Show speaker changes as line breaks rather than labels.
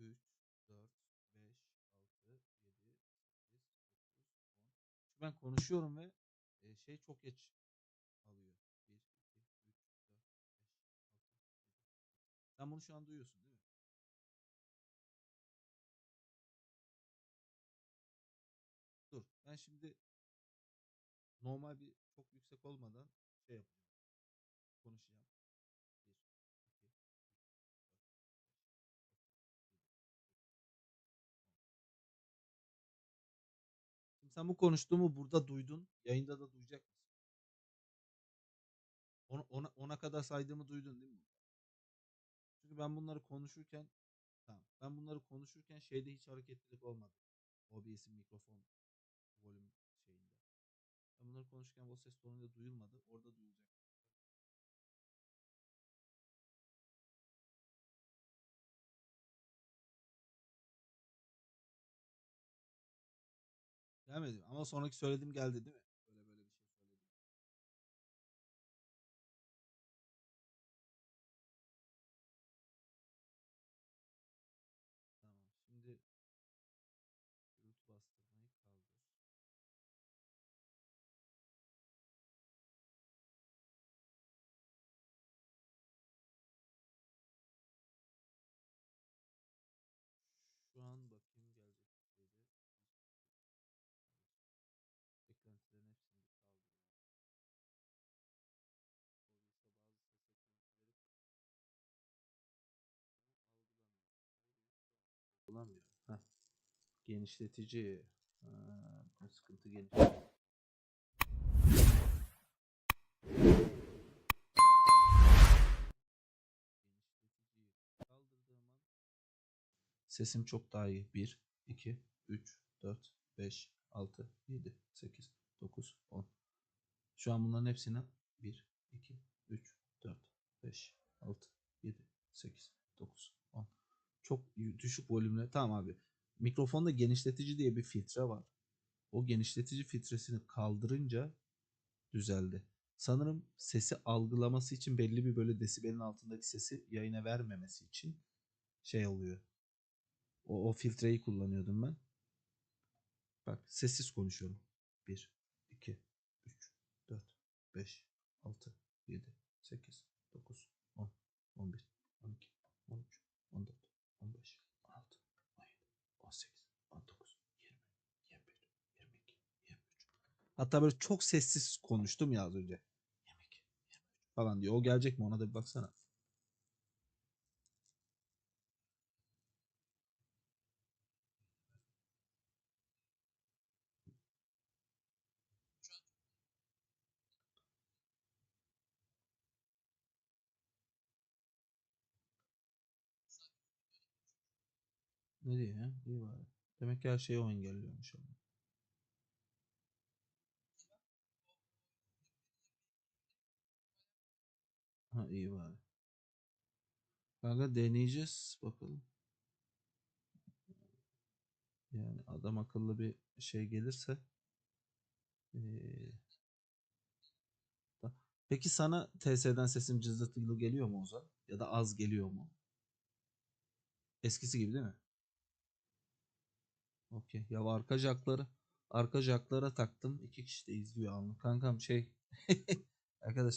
3, 4, 5, 6, 7, 8, 9, 10. Çünkü ben konuşuyorum ve e, şey çok geç alıyor. 1, 2, 3, 4, 5, 6, 7. Sen bunu şu an duyuyorsun değil mi? Dur. Ben şimdi normal bir çok yüksek olmadan şey yapacağım. Konuşacağım. Şimdi sen bu konuştuğumu burada duydun. Yayında da duyacak mısın? Ona, ona, ona kadar saydığımı duydun değil mi? Çünkü ben bunları konuşurken tamam. Ben bunları konuşurken şeyde hiç hareketlilik olmadı. OBS'in mikrofon volüm şeyinde. Ben bunları konuşurken o ses tonuyla duyulmadı. Orada duyulacak. Gelmedi ama sonraki söylediğim geldi değil mi? Genişletici. Ha, sıkıntı an sesim çok daha iyi. 1, 2, 3, 4, 5, 6, 7, 8, 9, 10. Şu an bunların hepsini 1, 2, 3, 4, 5, 6, 7, 8, 9, 10. Çok düşük volümle. Tamam abi. Mikrofonda genişletici diye bir filtre var. O genişletici filtresini kaldırınca düzeldi. Sanırım sesi algılaması için belli bir böyle desibelin altındaki sesi yayına vermemesi için şey oluyor. O, o filtreyi kullanıyordum ben. Bak sessiz konuşuyorum. 1, 2, 3, 4, 5, 6, 7, 8, 9, Hatta böyle çok sessiz konuştum ya az önce. 22, 23 falan diyor. O gelecek mi ona da bir baksana. Ne diyor ya? İyi bari. Demek ki her şeyi o engelliyormuş ama. Ha iyi bari. Kanka deneyeceğiz bakalım. Yani adam akıllı bir şey gelirse. Ee, Peki sana TS'den sesim cızırtılı geliyor mu Ozan? Ya da az geliyor mu? Eskisi gibi değil mi? Okey. Ya arka jackları arka jacklara taktım. İki kişi de izliyor anlık. Kankam şey arkadaşlar